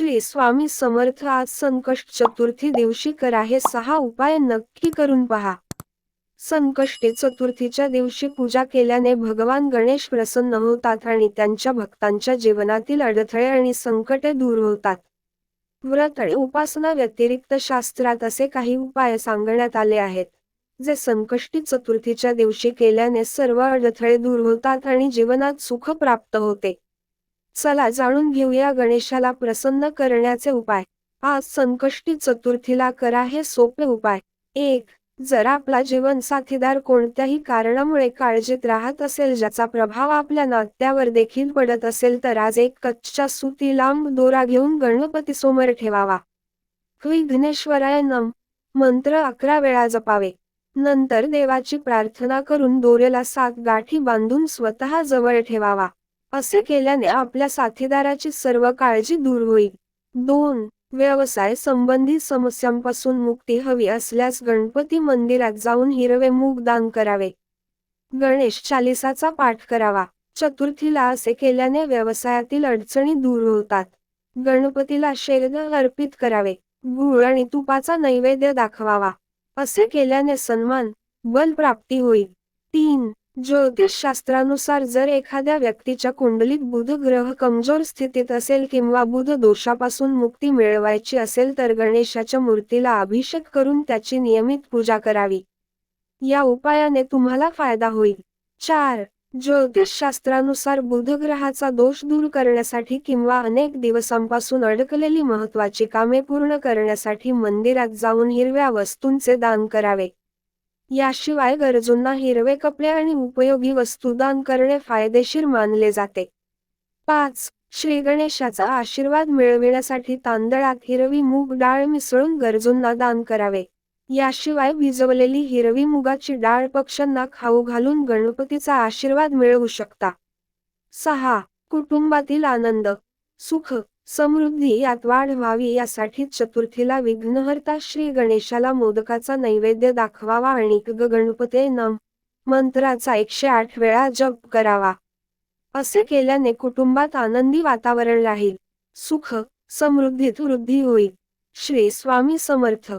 श्री स्वामी समर्थ आज संकष्ट चतुर्थी दिवशी करा हे सहा उपाय नक्की करून पहा. संकष्टी चतुर्थीच्या दिवशी पूजा केल्याने भगवान गणेश प्रसन्न होतात आणि त्यांच्या भक्तांच्या जीवनातील अडथळे आणि संकटे दूर होतात. व्रत आणि उपासना व्यतिरिक्त शास्त्रात असे काही उपाय सांगण्यात आले आहेत जे संकष्टी चतुर्थीच्या दिवशी केल्याने सर्व अडथळे दूर होतात आणि जीवनात सुख प्राप्त होते. चला जाणून घेऊया गणेशाला प्रसन्न करण्याचे उपाय. आज संकष्टी चतुर्थीला करा हे सोपे उपाय. एक जर आपला जीवन साथीदार कोणत्याही कारणामुळे काळजीत राहत असेल ज्याचा प्रभाव आपल्या नात्यावर देखील पडत असेल तर आज एक कच्च्या सुती लांब दोरा घेऊन गणपती समोर ठेवावा. विघ्नेश्वराय नम. मंत्र अकरा वेळा जपावे. नंतर देवाची प्रार्थना करून दोरेला सात गाठी बांधून स्वतः जवळ ठेवावा. असे केल्याने आपल्या साथीदाराची सर्व काळजी दूर होईल. दोन व्यवसाय संबंधी समस्यांपासून मुक्ती हवी असल्यास गणपती मंदिरात जाऊन हिरवे मूग दान करावे. गणेश चालिसाचा पाठ करावा. चतुर्थीला असे केल्याने व्यवसायातील अडचणी दूर होतात. गणपतीला शेरद अर्पित करावे. गुळ आणि तुपाचा नैवेद्य दाखवावा. असे केल्याने सन्मान बल प्राप्ती होईल. तीन ज्योतिषशास्त्रानुसार जर एखाद्या व्यक्तीच्या कुंडलीत बुध ग्रह कमजोर स्थितीत असेल किंवा बुध दोषापासून मुक्ती मिळवायची असेल तर गणेशाच्या मूर्तीला अभिषेक करून त्याची नियमित पूजा करावी. या उपायाने तुम्हाला फायदा होईल. चार. ज्योतिषशास्त्रानुसार बुध ग्रहाचा दोष दूर करण्यासाठी किंवा अनेक दिवसांपासून अडकलेली महत्वाची कामे पूर्ण करण्यासाठी मंदिरात जाऊन हिरव्या वस्तूंचे दान करावे. याशिवाय गरजूंना हिरवे कपडे आणि उपयोगी वस्तू दान करणे फायदेशीर मानले जाते. पाच. श्री गणेशाचा आशीर्वाद मिळविण्यासाठी तांदळात हिरवी मूग डाळ मिसळून गरजूंना दान करावे. याशिवाय भिजवलेली हिरवी मुगाची डाळ पक्ष्यांना खाऊ घालून गणपतीचा आशीर्वाद मिळवू शकता. सहा. कुटुंबातील आनंद सुख समृद्धी यात वाढ व्हावी यासाठी चतुर्थीला विघ्नहर्ता श्री गणेशाला मोदकाचा नैवेद्य दाखवावा आणि ग गणपते नम मंत्राचा एकशे आठ वेळा जप करावा. असे केल्याने कुटुंबात आनंदी वातावरण राहील. सुख समृद्धीत वृद्धी होईल. श्री स्वामी समर्थ.